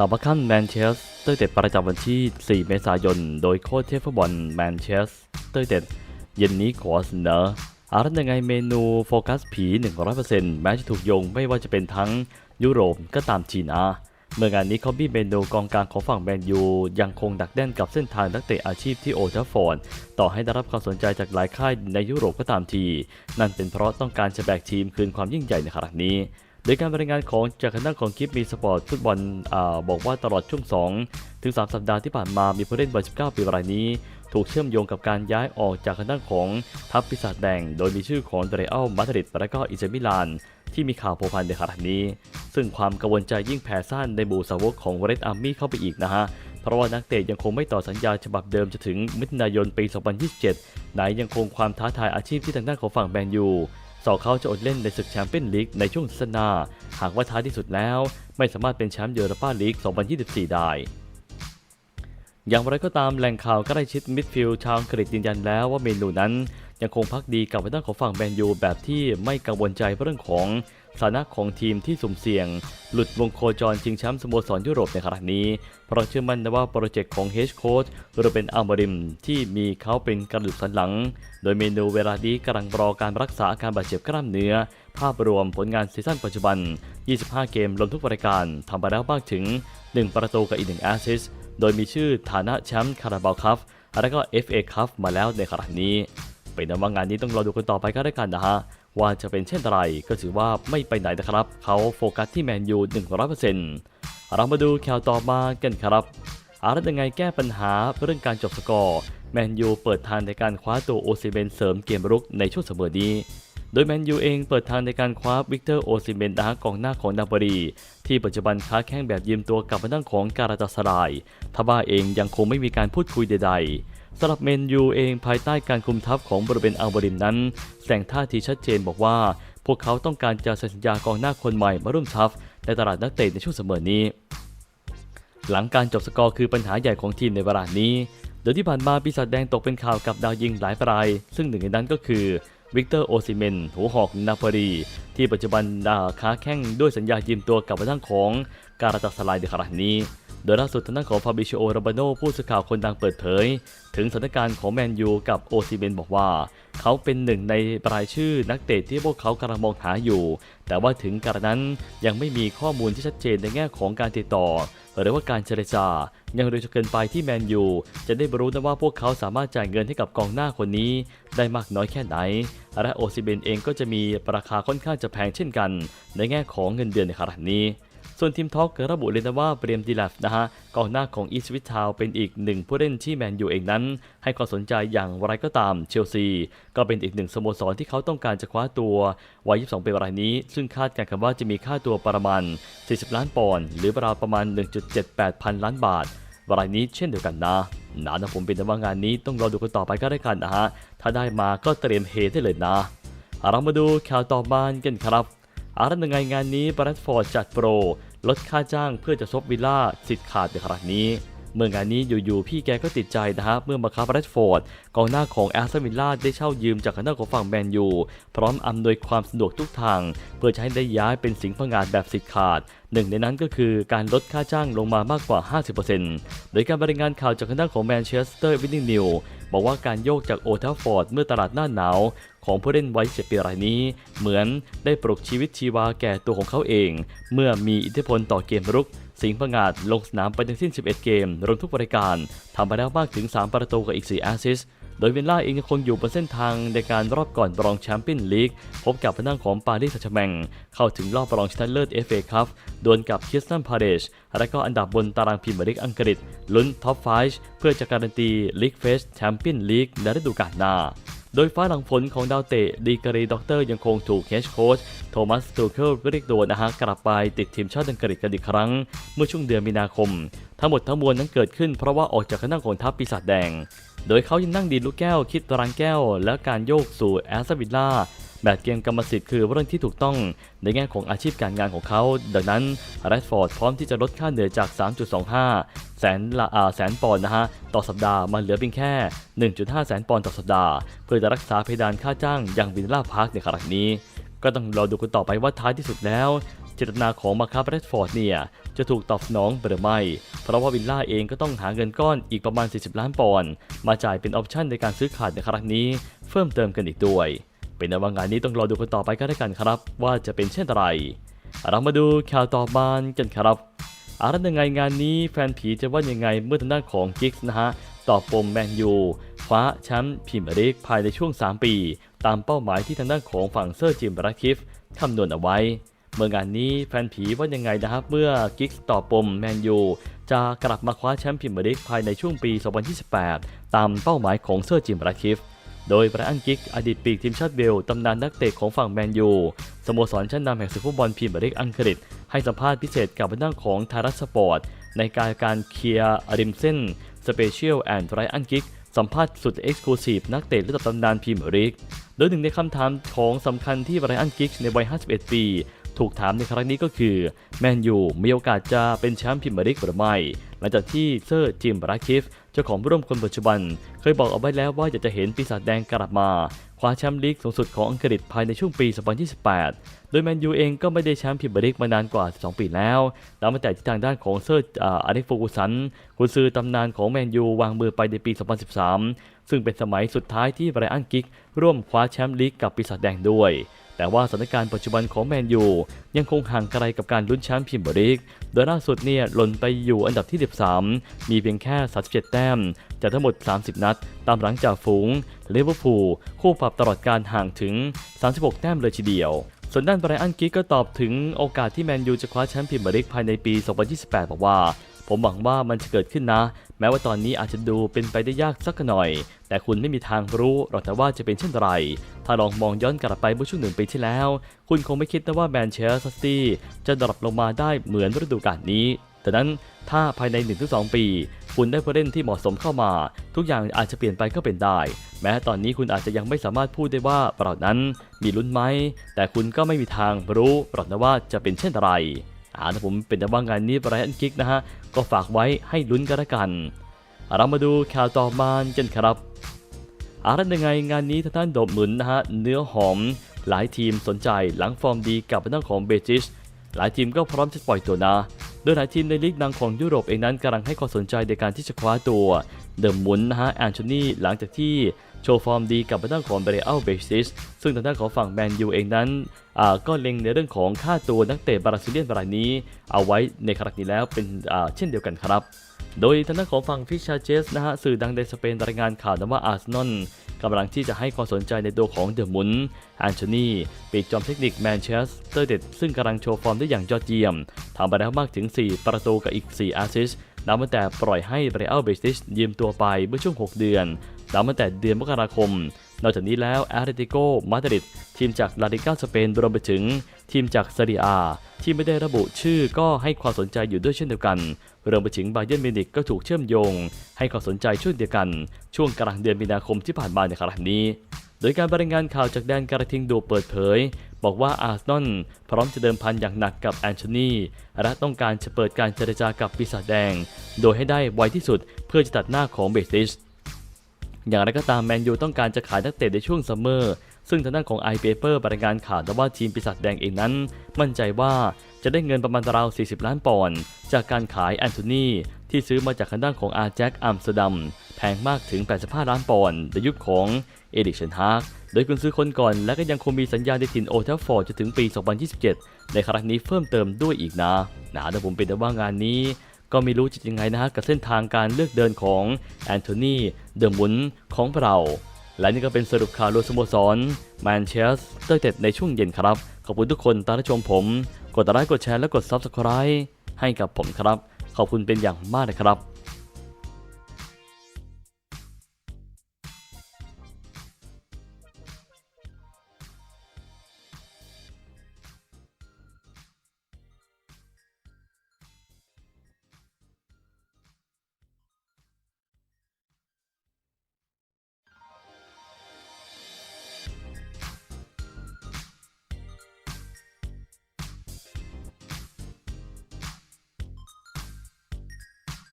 ข่าวบัคคันแมนเชสเตอร์เด็ดประจำวันที่ 4 เมษายน โดยโค้ชเทฟบอลแมนเชสเตอร์เด็ดเย็นนี้ขอเสนออารันยังไงเมนูโฟกัสผี 100%แม้จะถูกโยงไม่ว่าจะเป็นทั้งยุโรปก็ตามจีนอาเมื่องานนี้คอบบี้เมนูกองกลางของฝั่งแมนยู ยังคงดักแน่นกับเส้นทางนักเตะอาชีพที่โอทัฟฟอร์ดต่อให้ได้รับความสนใจจากหลายค่ายในยุโรปก็ตามที นั่นเป็นเพราะต้องการจะแบกทีมคืนความยิ่งใหญ่ในครั้งนี้ โดยการบรายงานของจากคณะของคลิปมีสปอร์ตฟุตบอลอบอกว่าตลอดช่วง 2 ถึง 3 สัปดาห์ที่ผ่านมามีผู้เล่นวัย 19 ปีรายนี้ ถูกเชื่อมโยงกับการย้ายออกจากคณะของทัพปีศาจแดง โดยมีชื่อของเดรอัลมาดริดและก็อิเตอร์มิลาน ที่มีข่าวโผพันในขณะนี้ ซึ่งความกังวลใจยิ่งแผ่ซ่านในหมู่สาวกของเรดอาร์มี่เข้าไปอีกนะฮะเพราะว่านักเตะยังคงไม่ต่อสัญญาฉบับเดิมจะถึงมิถุนายนปี 2027 ไหนยังคงความท้าทายอาชีพที่ทางด้านของฝั่งแมนยู สองเขาจะอดเล่นในศึกแชมเปี้ยนลีกในช่วงสนา หากว่าท้ายที่สุดแล้ว ไม่สามารถเป็นแชมป์เยอรปาลีก 2024 ได้ อย่างไรก็ตามแหล่งข่าวใกล้ชิดมิดฟิลด์ชาวอังกฤษยืนยันแล้วว่าเมนูนั้น ยังคงพักดีกับทางด้านของฝั่งแมนยูแบบที่ไม่กังวลใจเรื่องของ สถานะของทีมที่สุ่มเสี่ยง หลุดวงโคจรชิงแชมป์สโมสรยุโรปในครั้งนี้ เพราะเชื่อมั่นนว่าโปรเจกต์ของเฮดโค้ชโรเบนอัลมาริมที่มีเขาเป็นกระดูกสันหลัง โดยเมนูเวลานี้กำลังรอการรักษาอาการบาดเจ็บกล้ามเนื้อ ภาพรวมผลงานซีซั่นปัจจุบัน 25 เกมรวมทุกรายการทำไปแล้วมากถึง 1 ประตูกับอีก 1 แอสซิสต์โดยมีชื่อฐานะแชมป์คาราบาวคัพและก็ FA คัพมาแล้วในครั้งนี้เป็นนั้นว่างานนี้ต้องรอดูกันต่อไปก็ได้กันนะฮะ ว่าจะเป็นเช่นไรก็ถือว่าไม่ไปไหนนะครับ เขาโฟกัสที่แมนยู 100%เรามาดูข่าวต่อมากันครับอารัตยังไงแก้ปัญหาเรื่องการจบสกอร์ แมนยูเปิดทางในการคว้าตัวโอซิเมนเสริมเกมรุกในช่วงเสมอนี้ โดยแมนยูเองเปิดทางในการคว้าวิกเตอร์โอซิเมนนะฮะกองหน้าของนาบรีที่ปัจจุบันค้าแข้งแบบยืมตัวกับทางด้านของการาตาสรายทว่าเองยังคงไม่มีการพูดคุยใดๆ สำหรับเมนยูเองภายใต้การคุมทัพของบริเวณอัลบริมนั้น แสดงท่าทีชัดเจนบอกว่า พวกเขาต้องการจะสัญญากองหน้าคนใหม่มาร่วมทัพในตลาดนักเตะในช่วงเสมอนี้ หลังการจบสกอร์คือปัญหาใหญ่ของทีมในเวลานี้โดยที่ผ่านมาปีศาจแดงตกเป็นข่าวกับดาวยิงหลายราย ซึ่งหนึ่งในนั้นก็คือวิกเตอร์โอซิเมนหัวหอกนาปารีที่ปัจจุบันดาค้าแข้งด้วยสัญญายืมตัวกับทางของการาตัสลายในขณะนี้ โดยล่าสุดทางด้านของฟาบิชิโอโรบาโนผู้สื่อข่าวคนดังเปิดเผย ถึงสถานการณ์ของแมนยูกับโอซิเมนบอกว่า เขาเป็นหนึ่งในรายชื่อนักเตะที่พวกเขากำลังมองหาอยู่ แต่ว่าถึงกระนั้นยังไม่มีข้อมูลที่ชัดเจนในแง่ของการติดต่อ หรือว่าการเจรจา ยังเร็วจนเกินไปที่แมนยูจะได้รู้นะว่าพวกเขาสามารถจ่ายเงินให้กับกองหน้าคนนี้ ได้มากน้อยแค่ไหน และโอซิเบนเองก็จะมีราคาค่อนข้างจะแพงเช่นกัน ในแง่ของเงินเดือนในขณะนี้ ส่วนทีมท็อล์กระบุเลยนะว่าเบรียมดีแลฟนะฮะกองหน้าของอีสวิททาวเป็นอีกหนึ่งผู้เล่นที่แมนยูเองนั้น ให้ความสนใจอย่างไรก็ตามเชลซี ก็เป็นอีกหนึ่งสโมสรที่เขาต้องการจะคว้าตัววัย 22 ปีรายนี้ ซึ่งคาดการณ์กันว่าจะมีค่าตัวประมาณ 40 ล้านปอนด์หรือราวประมาณ 1.78 พันล้านบาทรายนี้เช่นเดียวกันนะนะนะผมเป็นแต่ว่างานนี้ต้องรอดูกันต่อไปก็ได้กันนะฮะ ถ้าได้มาก็เตรียมเฮได้เลยนะ เรามาดูข่าวต่อมากันครับอารันยังไงงานนี้บรัสฟอร์ดจัดโปร ลดค่าจ้างเพื่อจะซบวิลล่าสิทธิ์ขาดในครั้งนี้ เมื่องานนี้อยู่ๆพี่แกก็ติดใจนะฮะเมื่อมาคาบรัสฟอร์ดกองหน้าของแอสตันวิลล่าได้เช่ายืมจากคณะของฝั่งแมนยูพร้อมอำนวยความสะดวกทุกทาง เพื่อให้ได้ย้ายเป็นสิงห์พงานแบบสิทธิ์ขาดหนึ่งในนั้นก็คือการลดค่าจ้างลงมามากกว่า 50%โดยการบรรยายงานข่าวจากคณะของแมนเชสเตอร์วินนิงนิวบอกว่าการโยกจากโอทัฟฟอร์ดเมื่อตลาดหน้าหนาวของผู้เล่นวัย7ปีรายนี้ เหมือนได้ปลุกชีวิตชีวาแก่ตัวของเขาเอง เมื่อมีอิทธิพลต่อเกมรุก สิงห์พงาดลงสนามไปทั้งสิ้น 11 เกม รวมทุกรายการทำไปแล้วมากถึง 3 ประตูกับอีก 4 แอสซิสต์โดยเวนล่าเองยังคงอยู่บนเส้นทางในการรอบก่อนรองแชมเปี้ยนลีก พบกับพนังของปารีสแซงต์แชมงเข้าถึงรอบรองชนะเลิศ FA คัพดวลกับคิสตันพาเดชและก็อันดับบนตารางพรีเมียร์ลีกอังกฤษ ลุ้นท็อป5เพื่อจะการันตีลีกเฟสแชมเปี้ยนลีกในฤดูกาลหน้า โดยฟ้าหลังฝนของดาวเตะดีกรีด็อกเตอร์ยังคงถูกเฮชโค้ชโทมัสตูเคิลเรียกตัวนะฮะกลับไปติดทีมชาติอังกฤษกันอีกครั้ง เมื่อช่วงเดือนมีนาคม ทั้งหมดทั้งมวลนั้นเกิดขึ้นเพราะว่าออกจากคณะของทัพปีศาจแดง โดยเขายังนั่งดีลูกแก้วคิดตารางแก้ว และการโยกสู่แอสตันวิลล่า แบบเกมกรรมสิทธิ์คือเรื่องที่ถูกต้องในแง่ของอาชีพการงานของเขา ดังนั้นแรดฟอร์ดพร้อมที่จะลดค่าเหนื่อยจาก 3.25 แสนละอาแสนปอนด์นะฮะต่อสัปดาห์มาเหลือเพียงแค่ 1.5 แสนปอนด์ต่อสัปดาห์ เพื่อจะรักษาเพดานค่าจ้างอย่างวินล่าพาร์คในครั้งนี้ ก็ต้องรอดูกันต่อไปว่าท้ายที่สุดแล้วเจตนาของมาคาเรสฟอร์ดเนี่ยจะถูกตอบสนองหรือไม่ เพราะว่าวิลล่าเองก็ต้องหาเงินก้อนอีกประมาณ 40 ล้านปอนด์มาจ่ายเป็นออปชั่นในการซื้อขาดในครั้งนี้ เพิ่มเติมกันอีกด้วย เป็นในว่างานนี้ต้องรอดูกันต่อไปก็แล้วกันครับ ว่าจะเป็นเช่นไร เรามาดูข่าวต่อมากันครับอารันยังไงงานนี้แฟนผีจะว่ายังไงเมื่อทางด้านของกิกส์นะฮะตอบปมแมนยูคว้าแชมป์พรีเมียร์ลีกภายในช่วง 3 ปี ตามเป้าหมายที่ทางด้านของฝั่งเซอร์จิมบราคิฟคำนวณเอาไว้ เมื่องานนี้แฟนผีว่ายังไงนะครับ เมื่อกิกส์ตอบปมแมนยูจะกลับมาคว้าแชมป์พรีเมียร์ลีกภายในช่วงปี 2028 ตามเป้าหมายของเซอร์จิมบราคิฟ โดยไบรอันกิกอดีตปีกทีมชาติเวลตำนานนักเตะของฝั่งแมนยูสโมสรชั้นนำแห่งศึกฟุตบอลพรีเมียร์ลีกอังกฤษ ให้สัมภาษณ์พิเศษกับทางของทารัสสปอร์ต ในการการเคลียร์ริมเส้นสเปเชียลแอนด์ไบรอันกิกสัมภาษณ์สุดเอ็กซ์คลูซีฟนักเตะระดับตำนานพรีเมียร์ลีกโดยหนึ่งในคำถามของสำคัญที่ไบรอันกิกในวัย 51 ปี ถูกถามในครั้งนี้ก็คือแมนยูมีโอกาสจะเป็นแชมป์พรีเมียร์ลีกหรือไม่หลังจากที่เซอร์จิมบราคิฟ จ้าของร่วมคนปัจจุบัน เคยบอกเอาไว้แล้วว่าอยากจะเห็นปีศาจแดงกลับมาคว้าแชมป์ลีกสูงสุดของอังกฤษภายในช่วงปี 2028 โดยแมนยูเองก็ไม่ได้แชมป์พรีเมียร์ลีกมานานกว่า 12 ปีแล้วนับตั้งแต่ที่ทางด้านของเซอร์อาริฟูกุสันกุนซือตำนานของแมนยูวางมือไปในปี 2013 ซึ่งเป็นสมัยสุดท้ายที่ไบรอันกิกร่วมคว้าแชมป์ลีกกับปีศาจแดงด้วย แต่ว่าสถานการณ์ปัจจุบันของแมนยูยังคงห่างไกลกับการลุ้นแชมป์พรีเมียร์ลีกโดยล่าสุดเนี่ยหล่นไปอยู่อันดับที่ 13 มีเพียงแค่ 37 แต้ม จากทั้งหมด 30 นัด ตามหลังจากฝูงเลเวอร์พูลคู่ปรับตลอดการห่างถึง 36 แต้มเลยทีเดียวส่วนด้านไบรอันกิกก็ตอบถึงโอกาสที่แมนยูจะคว้าแชมป์พรีเมียร์ลีกภายในปี 2028 บอกว่า ผมหวังว่ามันจะเกิดขึ้นนะ แม้ว่าตอนนี้อาจจะดูเป็นไปได้ยากสักหน่อย แต่คุณไม่มีทางรู้หรอกแต่ว่าจะเป็นเช่นไร ถ้าลองมองย้อนกลับไปเมื่อช่วงหนึ่งปีที่แล้ว คุณคงไม่คิดนะว่าแมนเชสเตอร์ซิตี้จะดรอปลงมาได้เหมือนฤดูกาลนี้ แต่นั้นถ้าภายใน 1-2 ปี คุณได้ผู้เล่นที่เหมาะสมเข้ามา ทุกอย่างอาจจะเปลี่ยนไปก็เป็นได้ แม้ตอนนี้คุณอาจจะยังไม่สามารถพูดได้ว่าเรานั้นมีลุ้นไหม แต่คุณก็ไม่มีทางรู้หรอกนะว่าจะเป็นเช่นไร อ่าถ้าผมเป็นแต่ว่างานนี้ไบรอันกิกนะฮะ ก็ฝากไว้ให้ลุ้นกันละกัน เรามาดูข่าวต่อมากันครับอารันยังไงงานนี้ทางด้านโดบหมุนนะฮะ เนื้อหอม หลายทีมสนใจหลังฟอร์มดีกับทางด้านของเบจิชหลายทีมก็พร้อมจะปล่อยตัวนะ โดยหลายทีมในลีกดังของยุโรปเองนั้นกำลังให้ความสนใจในการที่จะคว้าตัว เดิมหมุนนะฮะแอนโทนีหลังจากที่ โชว์ฟอร์มดีกับทางด้านของเบรอัลเบซิสซึ่งทางด้านของฝั่งแมนยูเองนั้นก็เล็งในเรื่องของค่าตัวนักเตะบราซิเลียนรายนี้ เอาไว้ในครั้งนี้แล้วเป็นเช่นเดียวกันครับ โดยทางด้านของฝั่งฟิชชาเจสนะฮะสื่อดังในสเปนรายงานข่าวนว่าอาร์เซนอลกำลังที่จะให้ความสนใจในตัวของเดอะมุนแอนโทนีปีกจอมเทคนิคแมนเชสเตอร์เด็ดซึ่งกำลังโชว์ฟอร์มได้อย่างยอดเยี่ยมทำไปแล้วมากถึง 4 ประตูกับอีก 4 อาซิสต์นับตั้งแต่ปล่อยให้เบรอัลเบติชยืมตัวไปเมื่อช่วง 6 เดือน นับตั้งแต่เดือนมกราคม นอกจากนี้แล้วแอตเลติโกมาดริดทีมจากลาลิก้าสเปนรวมไปถึงทีมจากซาเรียอาที่ไม่ได้ระบุชื่อก็ให้ความสนใจอยู่ด้วยเช่นเดียวกันรวมไปถึงบาเยร์นมิวนิกก็ถูกเชื่อมโยง ให้ความสนใจช่วงเดียวกัน ช่วงกลางเดือนมีนาคมที่ผ่านมาในครั้งนี้ โดยการรายงานข่าวจากแดนการทิงดูเปิดเผย บอกว่าอาร์ซนอลพร้อมจะเดิมพันอย่างหนักกับแอนโทนีและต้องการจะเปิดการเจรจากับปีศาจแดง โดยให้ได้ไวที่สุดเพื่อจะตัดหน้าของเบติส อย่างไรก็ตามแมนยูต้องการจะขายนักเตะในช่วงซัมเมอร์ซึ่งทางด้านของไอเปเปอร์รายงานข่าวว่าทีมปีศาจแดงเองนั้น มั่นใจว่าจะได้เงินประมาณราว 40 ล้านปอนด์จากการขายแอนโทนีที่ซื้อมาจากทางด้านของอาร์แจ็คอัมสเตอร์ดัมแพงมากถึง 85 ล้านปอนด์ในยุคของเอดิเชนฮาร์กโดยกุนซื้อคนก่อนและก็ยังคงมีสัญญาในถิ่นโอเทลฟอร์ดจนถึงปี 2027 ในครั้งนี้เพิ่มเติมด้วยอีกนะนะแต่ผมเป็นว่างานนี้ ก็ไม่รู้จะยังไงนะฮะกับเส้นทางการเลือกเดินของแอนโทนีเดอะมุนของเรา และนี่ก็เป็นสรุปข่าวรวมสโมสรแมนเชสเตอร์เต็ดในช่วงเย็นครับ ขอบคุณทุกคนตามรับชมผม กดไลค์กดแชร์และกด Subscribe ให้กับผมครับ ขอบคุณเป็นอย่างมากนะครับ